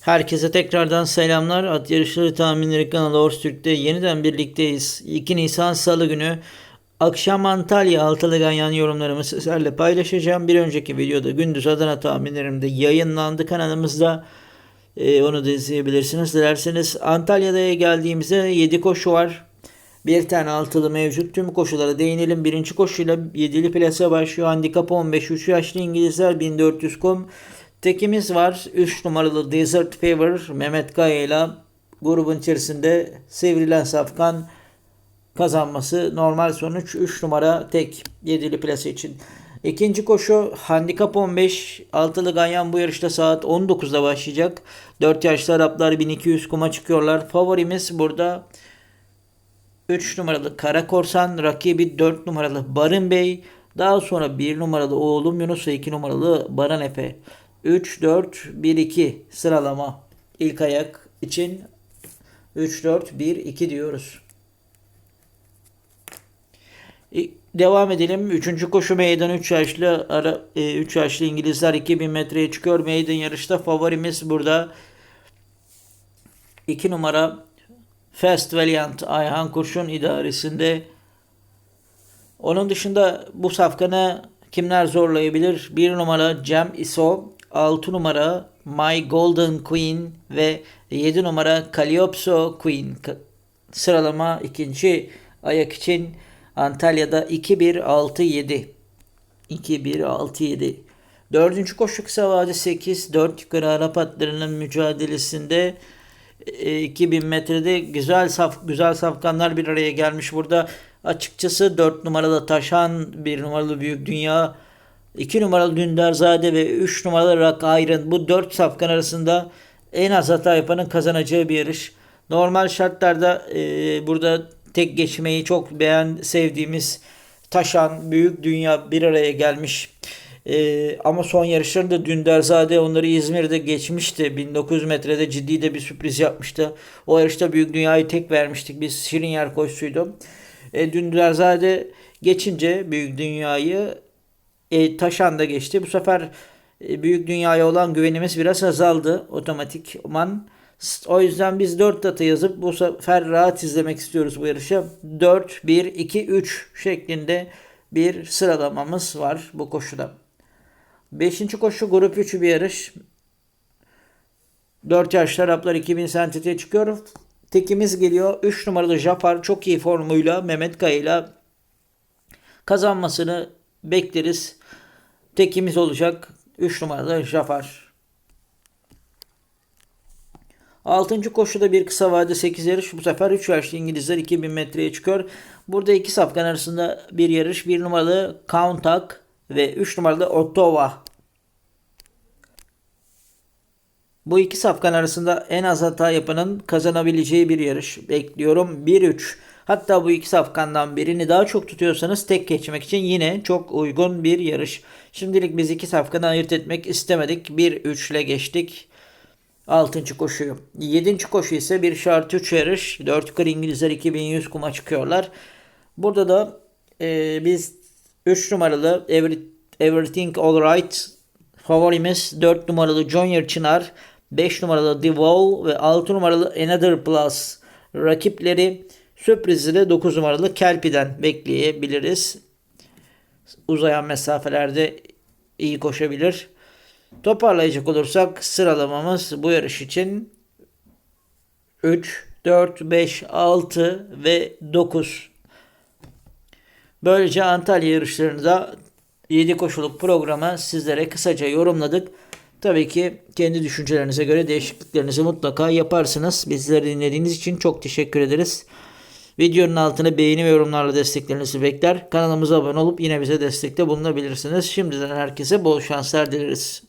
Herkese tekrardan selamlar. At Yarışları Tahminleri kanalı Ors Türk'te yeniden birlikteyiz. 2 Nisan Salı günü akşam Antalya altılı ganyan yorumlarımı sizlerle paylaşacağım. Bir önceki videoda gündüz Adana tahminlerimde yayınlandı kanalımızda. Ee, onu da izleyebilirsiniz. Dilerseniz Antalya'da geldiğimizde 7 koşu var. Bir tane altılı mevcut. Tüm koşulara değinelim. Birinci koşuyla 7'li plase başlıyor. Handikap 15. 3 yaşlı İngilizler 1400 kum. Tekimiz var. 3 numaralı Desert Fever Mehmet Kaya ile grubun içerisinde Sivrilen Safkan kazanması normal sonuç 3 numara tek 7'li plase için. İkinci koşu handikap 15 altılı ganyan bu yarışta saat 19'da başlayacak. 4 yaşlı Araplar 1200 kuma çıkıyorlar. Favorimiz burada 3 numaralı Kara Korsan, rakibi 4 numaralı Barın Bey, daha sonra 1 numaralı oğlum Yunus ve 2 numaralı Baran Efe. 3, 4, 1, 2 sıralama ilk ayak için 3, 4, 1, 2 diyoruz. Devam edelim. Üçüncü koşu meydan 3 yaşlı ara 3 yaşlı İngilizler 2000 metreye çıkıyor. Meydan yarışta favorimiz burada 2 numara Fast Valiant Ayhan Kurşun idaresinde. Onun dışında bu safkanı kimler zorlayabilir? 1 numara Cem Iso, 6 numara My Golden Queen ve 7 numara Calypso Queen. Sıralama ikinci ayak için Antalya'da 2-1-6-7. 2-1-6-7. Dördüncü koşu kısa vade 8. 4 yukarı Arap atlarının mücadelesinde e, 2000 metrede güzel saf güzel safkanlar bir araya gelmiş burada. Açıkçası 4 numaralı Taşan, 1 numaralı Büyük Dünya, 2 numaralı Dündarzade ve 3 numaralı Rock Iron bu 4 safkan arasında en az hata yapanın kazanacağı bir yarış. Normal şartlarda e, burada tek geçmeyi çok beğen sevdiğimiz Taşan, Büyük Dünya bir araya gelmiş. Ee, ama son yarışlarında Dündarzade onları İzmir'de geçmişti. 1900 metrede ciddi de bir sürpriz yapmıştı. O yarışta Büyük Dünya'yı tek vermiştik. Biz Şirin yer koşusuydu. E, Dündarzade geçince Büyük Dünya'yı e, Taşan da geçti. Bu sefer e, Büyük Dünya'ya olan güvenimiz biraz azaldı otomatikman. O yüzden biz 4 data yazıp bu sefer rahat izlemek istiyoruz bu yarışı. 4, 1, 2, 3 şeklinde bir sıralamamız var bu koşuda. 5. koşu grup 3 bir yarış. 4 yaşlı Araplar 2000 sentetiğe çıkıyor. Tekimiz geliyor. 3 numaralı Jafar çok iyi formuyla Mehmet Kaya ile kazanmasını bekleriz. Tekimiz olacak. 3 numaralı Jafar. 6. koşuda bir kısa vade 8 yarış. Bu sefer 3 yaşlı İngilizler 2000 metreye çıkıyor. Burada iki safkan arasında bir yarış. 1 numaralı Countac ve 3 numaralı Ottawa. Bu iki safkan arasında en az hata yapanın kazanabileceği bir yarış bekliyorum. 1-3. Hatta bu iki safkandan birini daha çok tutuyorsanız tek geçmek için yine çok uygun bir yarış. Şimdilik biz iki safkanı ayırt etmek istemedik. 1-3 ile geçtik. 6. koşuyu. 7. koşu ise bir şart 3 yarış. 4 yukarı İngilizler 2100 kuma çıkıyorlar. Burada da e, biz 3 numaralı Every, Everything Alright favorimiz 4 numaralı Junior Çınar 5 numaralı Devow ve 6 numaralı Another Plus rakipleri sürprizi de 9 numaralı Kelpi'den bekleyebiliriz. Uzayan mesafelerde iyi koşabilir. Toparlayacak olursak sıralamamız bu yarış için 3, 4, 5, 6 ve 9. Böylece Antalya yarışlarını da 7 koşuluk programa sizlere kısaca yorumladık. Tabii ki kendi düşüncelerinize göre değişikliklerinizi mutlaka yaparsınız. Bizleri dinlediğiniz için çok teşekkür ederiz. Videonun altına beğeni ve yorumlarla desteklerinizi bekler. Kanalımıza abone olup yine bize destekte bulunabilirsiniz. Şimdiden herkese bol şanslar dileriz.